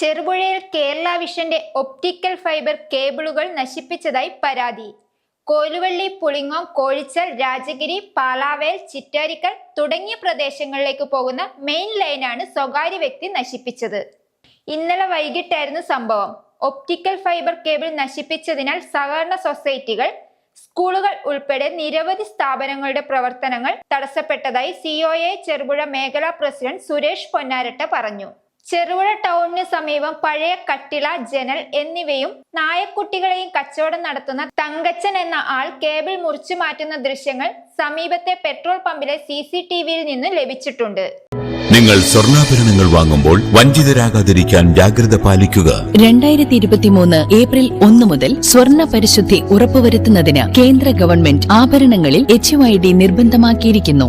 ചെറുപുഴയിൽ കേരള വിഷന്റെ optical fibre കേബിളുകൾ നശിപ്പിച്ചതായി പരാതി. കോലുവള്ളി പുളിങ്ങോം കോഴിച്ചൽ രാജഗിരി പാലാവേൽ ചിറ്റാരിക്കൽ തുടങ്ങിയ പ്രദേശങ്ങളിലേക്ക് പോകുന്ന മെയിൻ ലൈനാണ് സ്വകാര്യ വ്യക്തി നശിപ്പിച്ചത്. ഇന്നലെ വൈകിട്ടായിരുന്നു സംഭവം. ഒപ്റ്റിക്കൽ ഫൈബർ കേബിൾ നശിപ്പിച്ചതിനാൽ സഹകരണ സൊസൈറ്റികൾ സ്കൂളുകൾ ഉൾപ്പെടെ നിരവധി സ്ഥാപനങ്ങളുടെ പ്രവർത്തനങ്ങൾ തടസ്സപ്പെട്ടതായി സിഒഎ ചെറുപുഴ മേഖലാ പ്രസിഡന്റ് സുരേഷ് പൊന്നാരട്ട പറഞ്ഞു. ചെറുപുഴ ടൗണിന് സമീപം പഴയ കട്ടിള ജനൽ എന്നിവയും നായക്കുട്ടികളെയും കച്ചവടം നടത്തുന്ന തങ്കച്ചൻ എന്ന ആൾ കേബിൾ മുറിച്ചു മാറ്റുന്ന ദൃശ്യങ്ങൾ സമീപത്തെ പെട്രോൾ പമ്പിലെ സി സി ടി വിയിൽ നിന്ന് ലഭിച്ചിട്ടുണ്ട്. നിങ്ങൾ സ്വർണാഭരണങ്ങൾ വാങ്ങുമ്പോൾ വഞ്ചിതരാകാതിരിക്കാൻ ജാഗ്രത പാലിക്കുക. രണ്ടായിരത്തി ഇരുപത്തിമൂന്ന് ഏപ്രിൽ ഒന്ന് മുതൽ സ്വർണ പരിശുദ്ധി ഉറപ്പുവരുത്തുന്നതിന് കേന്ദ്ര ഗവൺമെന്റ് ആഭരണങ്ങളിൽ എച്ച് നിർബന്ധമാക്കിയിരിക്കുന്നു.